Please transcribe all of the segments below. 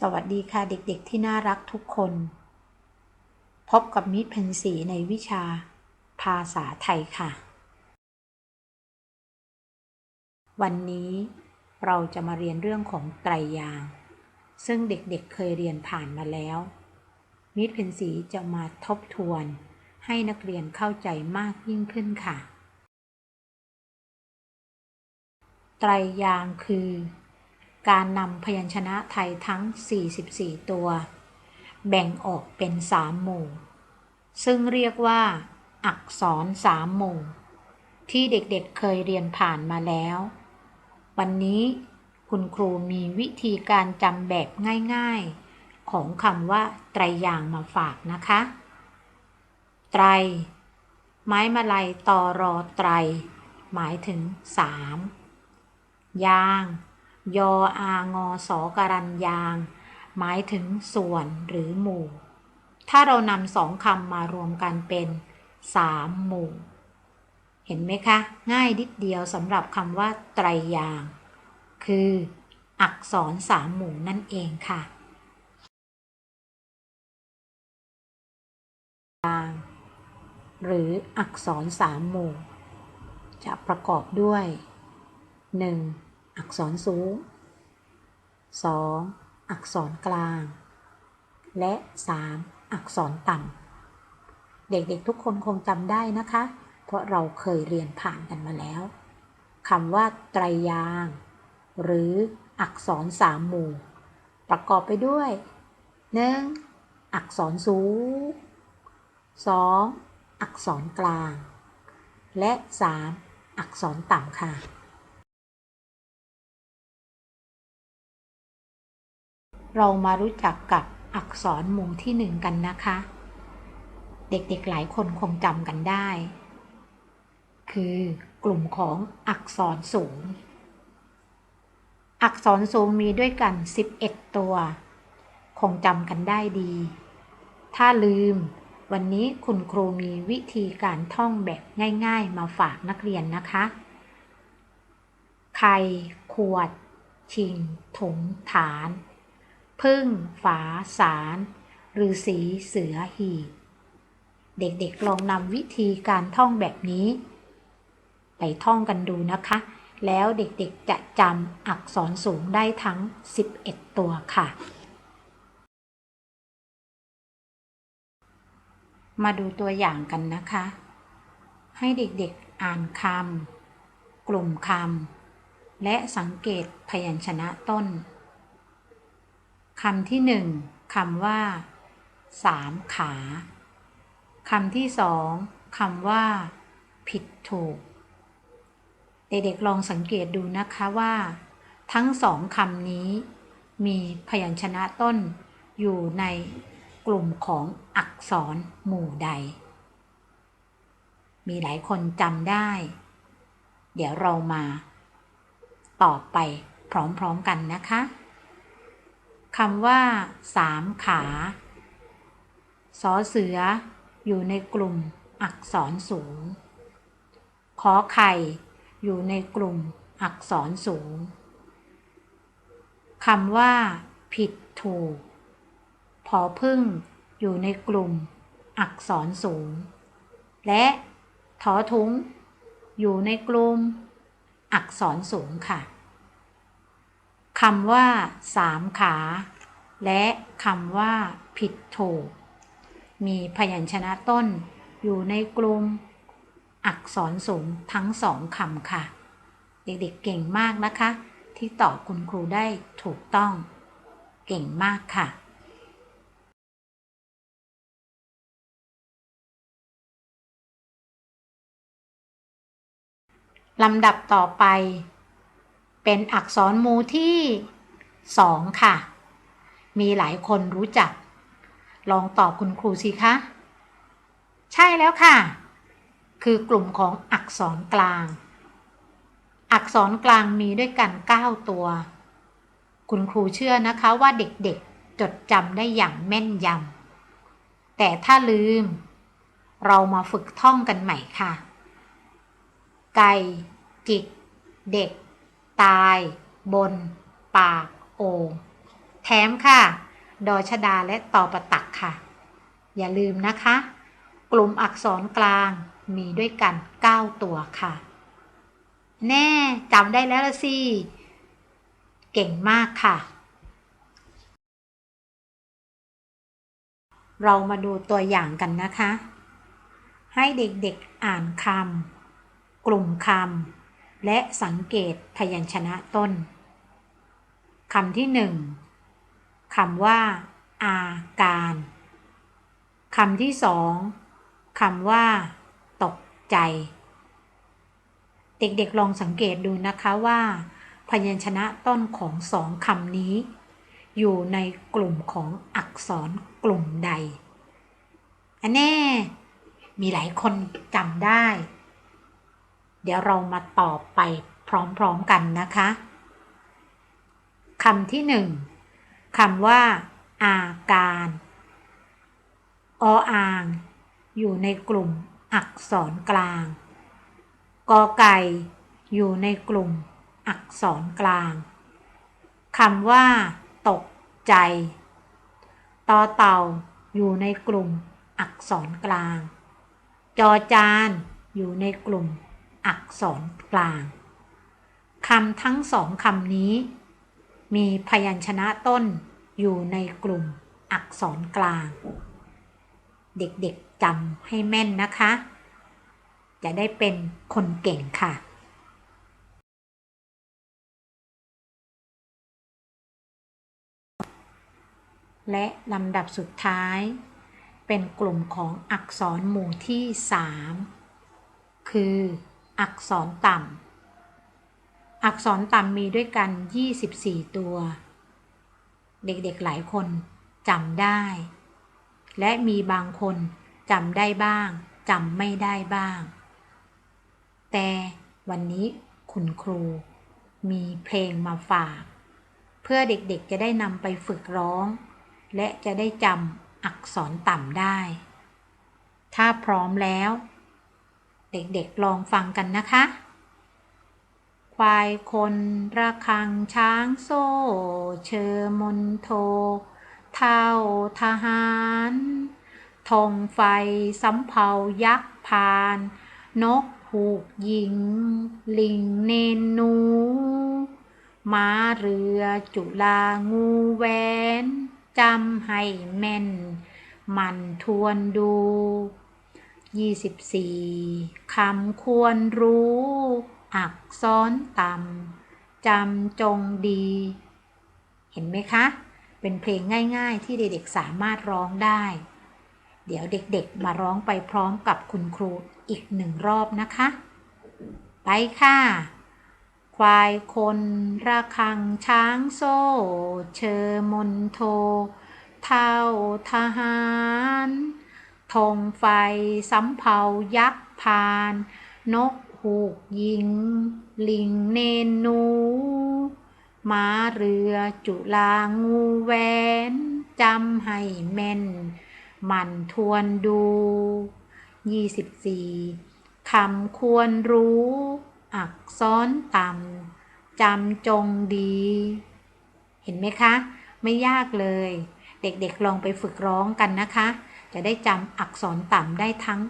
สวัสดีค่ะเด็กๆที่น่ารักทุกคน พบกับมิตรพันศีในวิชา ภาษาไทยค่ะ วันนี้เราจะมาเรียนเรื่องของไตรยาง ซึ่งเด็กๆเเคยเรียนผ่านมาแล้ว มิตรพันศีจะมาทบทวน ให้นักเรียนเข้าใจมากยิ่งขึ้นค่ะ ไตรยางคือ การนำพยัญชนะไทยทั้ง 44 ตัว แบ่งออกเป็น3หมู่ ซึ่งเรียกว่า อักษร3หมู่ ที่เด็กๆเเคยเรียนผ่านมาแล้ว วันนี้คุณครูมีวิธีการจำแบบง่ายๆ ของคำว่า ไตรยางมาฝากนะคะ ไตร ไม้มาลัยตอรอไตร หมายถึง3ยาง ยออางอสอการันยาง หมายถึงส่วนหรือหมู่ ถ้าเรานำสองคำมารวมกันเป็นสามหมู่ เห็นไหมคะ ง่ายนิดเดียวสำหรับคำว่าไตรยาง คืออักษรสามหมู่นั่นเองค่ะหรืออักษรสามหมู่ จะประกอบด้วย 1. อักษรสูง 2. อักษรกลาง และ 3. อักษรต่ำ เด็กๆทุกคนคงจำได้นะคะ เพราะเราเคยเรียนผ่านกันมาแล้วคำว่าไตรยาง หรืออักษรสามหมู่ ประกอบไปด้วย 1. อักษรสูง 2. อักษรกลาง และ 3. อักษรต่ำค่ะ เรามารู้จักกับอักษรหมู่ที่หนึ่งกันนะคะ เด็กๆหลายคนคงจำกันได้ คือกลุ่มของอักษรสูง อักษรสูงมีด้วยกัน 11 ตัว คงจำกันได้ดี ถ้าลืม วันนี้คุณครูมีวิธีการท่องแบบง่าย ๆ มาฝากนักเรียนนะคะไข่ขวด ชิงถุงฐาน พึ่ง ฝา สารฤาษีเสือหีบ เด็กๆลองนำวิธีการท่องแบบนี้ ไปท่องกันดูนะคะ แล้วเด็กๆจะจำอักษรสูงได้ทั้ง 11 ตัวค่ะ มาดูตัวอย่างกันนะคะ ให้เด็กๆอ่านคำกลุ่มคำและสังเกตพยัญชนะต้น คำที่หนึ่งคำว่าสามขาคำที่สองคำว่า ผิดถูก เด็กๆลองสังเกตดูนะคะว่า ทั้งสองคำนี้ มีพยัญชนะต้นอยู่ในกลุ่มของอักษรหมู่ใด มีหลายคนจำได้ เดี๋ยวเรามา ตอบไปพร้อมๆกันนะคะ คำว่าสามขาสอเสืออยู่ในกลุ่มอักษรสูง ขอไข่อยู่ในกลุ่มอักษรสูง คำว่า ผิดถูก พอพึ่งอยู่ในกลุ่มอักษรสูง และทอทุ้งอยู่ในกลุ่มอักษรสูงค่ะ คำว่าสามขา และคำว่าผิดถูก มีพยัญชนะต้นอยู่ในกลุ่มอักษรสูงทั้งสองคำค่ะ เด็กๆเก่งมากนะคะ ที่ตอบคุณครูได้ถูกต้อง เก่งมากค่ะลำดับต่อไป เป็นอักษรมูที่สองค่ะ มีหลายคนรู้จัก ลองตอบคุณครูสิคะ ใช่แล้วค่ะ คือกลุ่มของอักษรกลาง อักษรกลางมีด้วยกัน 9 ตัว คุณครูเชื่อนะคะว่าเด็กๆจดจำได้อย่างแม่นยำ แต่ถ้าลืม เรามาฝึกท่องกันใหม่ค่ะ ไก่ จิก เด็ก ตาย บน ปาก โอ่งแถมค่ะ ดอชดาและตอประตักค่ะ อย่าลืมนะคะ กลุ่มอักษรกลางมีด้วยกัน 9 ตัวค่ะ แน่จำได้แล้วละสิ เก่งมากค่ะ เรามาดูตัวอย่างกันนะคะ ให้เด็กๆอ่านคำกลุ่มคำ และสังเกตพยัญชนะต้นคำที่หนึ่งคำว่า อาการคำที่สองคำว่า ตกใจ เด็กๆลองสังเกตดูนะคะว่า พยัญชนะต้นของสองคำนี้ อยู่ในกลุ่มของอักษรกลุ่มใดอันแน่ มีหลายคนจำได้ เดี๋ยวเรามาตอบไปพร้อมๆกันนะคะคำที่หนึ่งคำว่า อาการ ออ่าง อยู่ในกลุ่มอักษรกลาง กอไก่ อยู่ในกลุ่มอักษรกลางคำว่า ตกใจ ตอเต่า อยู่ในกลุ่มอักษรกลาง จอจาน อยู่ในกลุ่ม อักษรกลางคำทั้งสองคำนี้ มีพยัญชนะต้นอยู่ในกลุ่มอักษรกลาง เด็กๆจำให้แม่นนะคะ จะได้เป็นคนเก่งค่ะและลำดับสุดท้าย เป็นกลุ่มของอักษรหมู่ที่ 3 คือ อักษรต่ำ อักษรต่ำมีด้วยกัน 24 ตัว เด็กๆหลายคนจำได้ และมีบางคนจำได้บ้างจำไม่ได้บ้าง แต่วันนี้คุณครูมีเพลงมาฝาก เพื่อเด็กๆจะได้นำไปฝึกร้อง และจะได้จำอักษรต่ำได้ ถ้าพร้อมแล้ว เด็กๆ ลองฟังกันนะคะ ควายคนระคังช้างโซ่ เชอมนโท เท่าทหารธงไฟสำเภายักษ์พาน นกหูกยิง ลิงเนนนูม้าเรือจุลางูแหวนจำให้แม่น มันทวนดู ยี่สิบสี่คำควรรู้ อักษรต่ำจำจงดี เห็นไหมคะ เป็นเพลงง่ายๆ ที่เด็กๆสามารถร้องได้ เดี๋ยวเด็กๆมาร้องไปพร้อมกับคุณครูอีกหนึ่งรอบนะคะ ไปค่ะ ควายคนระคังช้างโซ่ เชอมนโท เท่าทหาร ธงไฟสำเภายักษ์พาน นกหูกยิง ลิงเนนนูม้าเรือจุลางูแหวนจำให้แม่นมันทวนดูยี่สิบสี่คำควรรู้ อักษรต่ำจำจงดี เห็นไหมคะ ไม่ยากเลย เด็กๆลองไปฝึกร้องกันนะคะ จะได้จำอักษรต่ำได้ทั้ง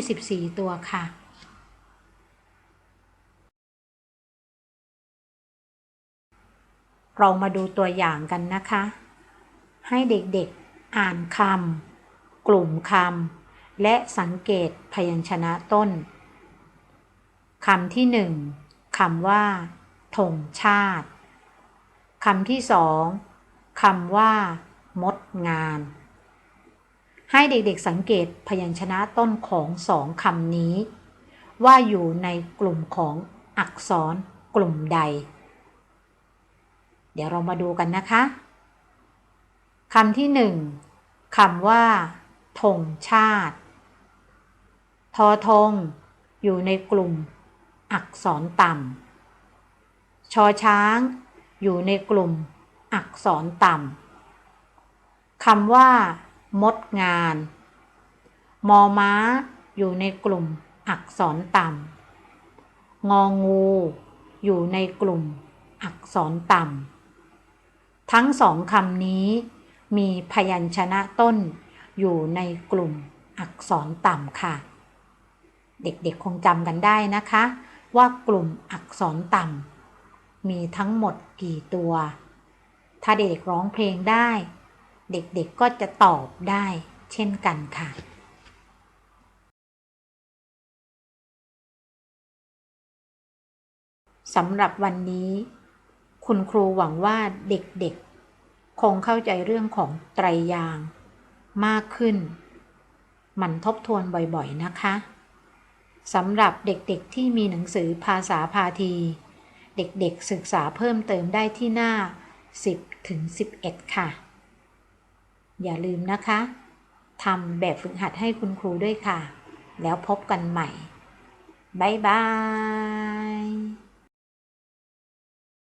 24 ตัวค่ะเรามาดูตัวอย่างกันนะคะ ให้เด็กๆอ่านคำกลุ่มคำและสังเกตพยัญชนะต้นคำที่หนึ่งคำว่าธงชาติคำที่สองคำว่ามดงาน ให้เด็กๆสังเกตพยัญชนะต้นของสองคำนี้ ว่าอยู่ในกลุ่มของอักษรกลุ่มใด เดี๋ยวเรามาดูกันนะคะคำที่หนึ่งคำว่าธงชาติ ทอทง อยู่ในกลุ่ม อักษรต่ำชอช้าง อยู่ในกลุ่ม อักษรต่ำคำว่า มดงาน มอม้าอยู่ในกลุ่มอักษรต่ำ งองู อยู่ในกลุ่มอักษรต่ำ ทั้งสองคำนี้มีพยัญชนะต้นอยู่ในกลุ่มอักษรต่ำค่ะ เด็กๆคงจำกันได้นะคะ ว่ากลุ่มอักษรต่ำมีทั้งหมดกี่ตัว ถ้าเด็กๆร้องเพลงได้ เด็กๆก็จะตอบได้เช่นกันค่ะสำหรับวันนี้ คุณครูหวังว่าเด็กๆ คงเข้าใจเรื่องของไตรยาง มากขึ้น มันทบทวนบ่อยๆนะคะสำหรับเด็กๆที่มีหนังสือภาษาพาที เด็กๆศึกษาเพิ่มเติมได้ที่หน้า 10ถึง11 ค่ะ อย่าลืมนะคะทำแบบฝึกหัดให้คุณครูด้วยค่ะ แล้วพบกันใหม่ บ๊ายบาย